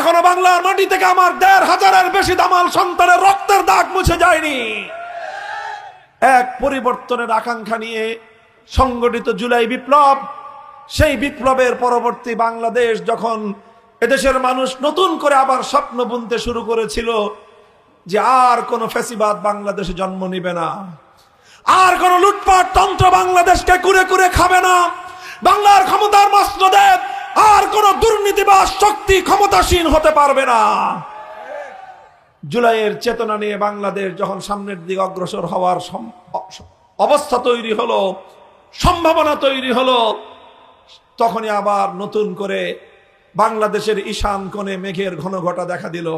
এখনও বাংলার মাটি থেকে আমার দেড় হাজারের বেশি দামাল সন্তানের রক্তের দাগ মুছে যায়নি। এক পরিবর্তনের আকাঙ্ক্ষা নিয়ে সংগঠিত জুলাই বিপ্লব, সেই বিপ্লবের পরবর্তী বাংলাদেশ যখন এদেশের মানুষ নতুন করে আবার স্বপ্ন বুনতে শুরু করেছিল যে আর কোনো ফ্যাসিবাদ বাংলাদেশে জন্ম নিবে না, আর কোন লুটপাট তন্ত্র বাংলাদেশকে কুরে কুরে খাবে না, বাংলার ক্ষমতার মসনদে আর কোন দুর্নীতিবাস শক্তি ক্ষমতাসীন হতে পারবে না। জুলাইয়ের চেতনা নিয়ে বাংলাদেশ যখন সামনের দিকে অগ্রসর হওয়ার অবস্থা তৈরি হলো, সম্ভাবনা তৈরি হলো, তখনই আবার নতুন করে বাংলাদেশের ঈশান কোণে মেঘের ঘন ঘটা দেখা দিল।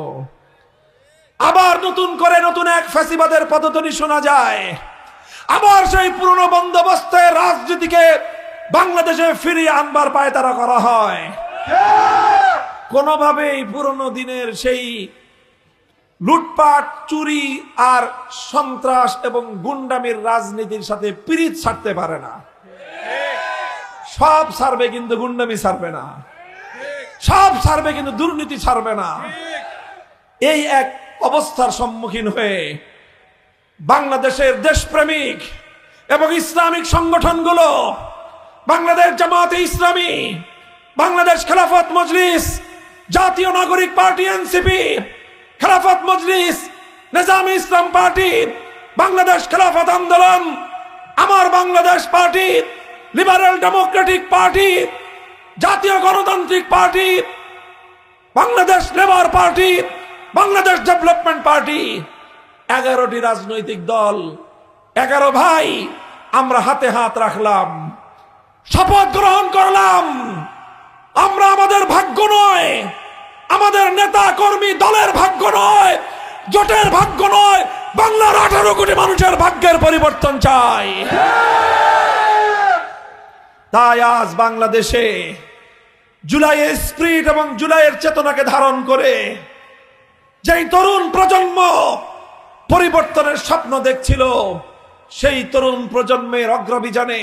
আবার নতুন করে নতুন এক ফ্যাসিবাদের পদধ্বনি শোনা যায়। আবার সেই পুরনো বন্দোবস্তের রাজনীতিকে বাংলাদেশে ফিরিয়ে আনবার পায়তারা করা হয়। কোনোভাবেই পুরনো দিনের সেই লুটপাট, চুরি আর সন্ত্রাস এবং গুন্ডামির রাজনীতির সাথে পিরিত ছাড়তে পারে না। সব ছাড়বে কিন্তু গুন্ডামি ছাড়বে না। সব ছাড়বে কিন্তু দুর্নীতি ছাড়বে না। এই এক অবস্থার সম্মুখীন হয়ে বাংলাদেশের দেশপ্রেমিক এবং ইসলামিক সংগঠনগুলো বাংলাদেশ জামাতে ইসলামী, বাংলাদেশ খেলাফত মজলিস, জাতীয় Nagorik party NCP, Khelafat Majlis, Nizam Islam party, Bangladesh Khelafat Andolan, Amar Bangladesh party, liberal democratic party, Jatiya Ganatantrik party, Bangladesh labour party, Bangladesh development party, এগারোটি রাজনৈতিক দল, এগারো ভাই, আমরা হাতে হাত রাখলাম। শপথ গ্রহণ করলাম। আমরা আমাদের ভাগ্য নয়, আমাদের নেতা কর্মী দলের ভাগ্য নয়, জোটের ভাগ্য নয়, বাংলার আঠারো কোটি মানুষের ভাগ্যের পরিবর্তন চাই। তাই আজ বাংলাদেশে জুলাইয়ের স্প্রিট এবং জুলাইয়ের চেতনাকে ধারণ করে যেই তরুণ প্রজন্ম পরিবর্তনের স্বপ্ন দেখছিল, সেই তরুণ প্রজন্মের অগ্রবিজানে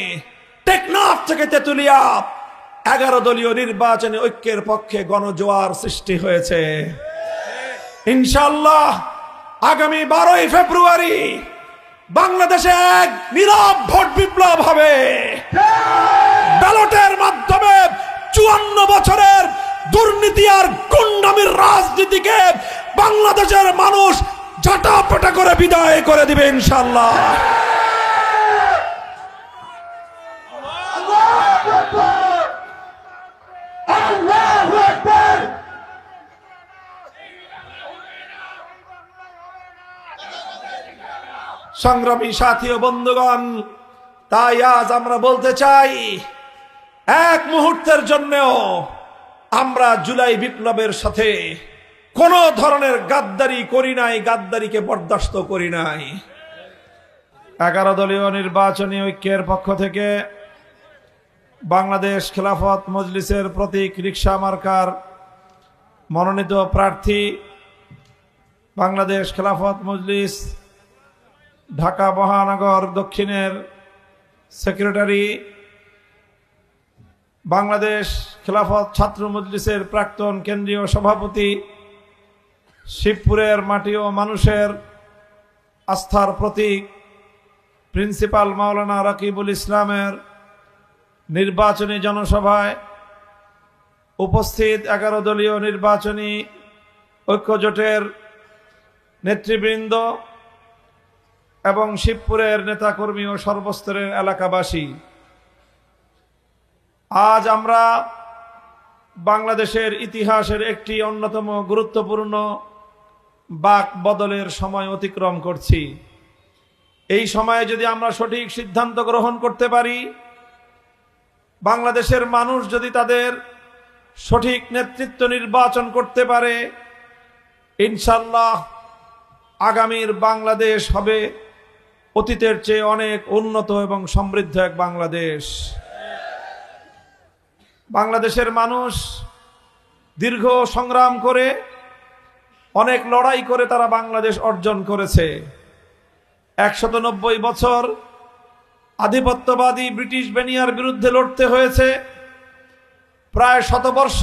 টেকনাফ থেকে তেতুলিয়া। এগারো দলীয় নির্বাচনে ঐক্যের পক্ষে গণজোয়ার সৃষ্টি হয়েছে। ইনশাল্লাহ আগামী বারোই ফেব্রুয়ারি বাংলাদেশে এক নীরব ভোট বিপ্লব হবে। ব্যালটের মাধ্যমে চুয়ান্ন বছরের দুর্নীতি আর গুন্ডামির রাজনীতিকে বাংলাদেশের মানুষ ঝাঁটাপাটা করে বিদায় করে দিবে ইনশাল্লাহ সংগ্রামী সাথী ও বন্ধুগণ, তাই আজ আমরা বলতে চাই, এক মুহূর্তের জন্যও আমরা জুলাই বিপ্লবের সাথে কোন ধরনের গাদ্দারি করি নাই, গাদ্দারিকে বরদাস্ত করি নাই। এগারো দলীয় নির্বাচনী ঐক্যের পক্ষ থেকে বাংলাদেশ খেলাফত মজলিসের প্রতীক রিক্সা মার্কার মনোনীত প্রার্থী বাংলাদেশ খেলাফত মজলিস ঢাকা মহানগর দক্ষিণের সেক্রেটারি, বাংলাদেশ খেলাফত ছাত্র মজলিসের প্রাক্তন কেন্দ্রীয় সভাপতি, শিবপুরের মাটি ও মানুষের আস্থার প্রতীক, প্রিন্সিপাল মাওলানা রাকিবুল ইসলামের নির্বাচনী জনসভায় উপস্থিত এগারো দলীয় নির্বাচনী ঐক্যজোটের নেতৃবৃন্দ এবং শিবপুরের নেতাকর্মী ও সর্বস্তরের এলাকাবাসী, আজ আমরা বাংলাদেশের ইতিহাসের একটি অন্যতম গুরুত্বপূর্ণ বাক বদলের সময় অতিক্রম করছি। এই সময়ে যদি আমরা সঠিক সিদ্ধান্ত গ্রহণ করতে পারি, বাংলাদেশের মানুষ যদি তাদের সঠিক নেতৃত্ব নির্বাচন করতে পারে ইনশাল্লাহ আগামীর বাংলাদেশ হবে অতীতের চেয়ে অনেক উন্নত এবং সমৃদ্ধ এক বাংলাদেশ। বাংলাদেশের মানুষ দীর্ঘ সংগ্রাম করে, অনেক লড়াই করে তারা বাংলাদেশ অর্জন করেছে। একশত বছর আধিপত্যবাদী ব্রিটিশ বেনিয়ার বিরুদ্ধে লড়তে হয়েছে। প্রায় শতবর্ষ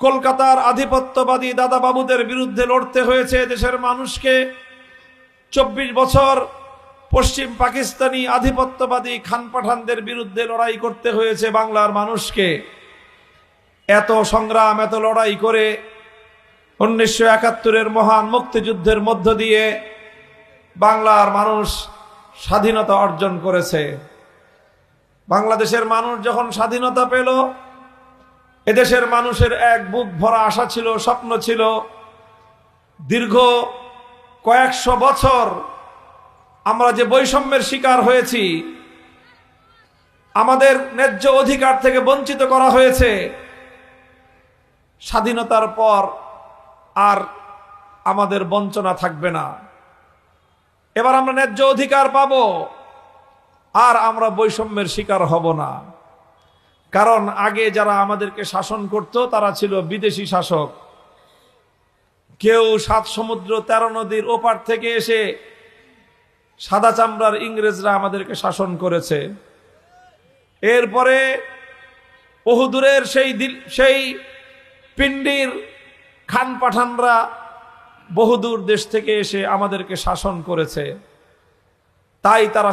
কলকাতার আধিপত্যবাদী দাদা বাবুদের বিরুদ্ধে লড়তে হয়েছে দেশের মানুষকে। চব্বিশ বছর পশ্চিম পাকিস্তানি আধিপত্যবাদী খান পাঠানদের বিরুদ্ধে লড়াই করতে হয়েছে বাংলার মানুষকে। এত সংগ্রাম, এত লড়াই করে উনিশশো একাত্তরের মহান মুক্তিযুদ্ধের মধ্য দিয়ে বাংলার মানুষ স্বাধীনতা অর্জন করেছে। বাংলাদেশের মানুষ যখন স্বাধীনতা পেল, এদেশের মানুষের এক বুক ভরা আশা ছিল, স্বপ্ন ছিল, দীর্ঘ কয়েকশো বছর আমরা যে বৈষম্যের শিকার হয়েছি, আমাদের ন্যায্য অধিকার থেকে বঞ্চিত করা হয়েছে, স্বাধীনতার পর আর আমাদের বঞ্চনা থাকবে না। এবার আমরা ন্যায্য অধিকার পাব, আর আমরা বৈষম্যের শিকার হব না। কারণ আগে যারা আমাদেরকে শাসন করত, তারা ছিল বিদেশি শাসক। কেউ সাত সমুদ্র, তেরো নদীর ওপার থেকে এসে সাদা চামড়ার ইংরেজরা আমাদেরকে শাসন করেছে। এরপরে বহুদূরের সেই দিল, সেই পিণ্ডির খান পাঠানরা বহুদূর দেশ থেকে এসে আমাদেরকে শাসন করেছে। তাই তারা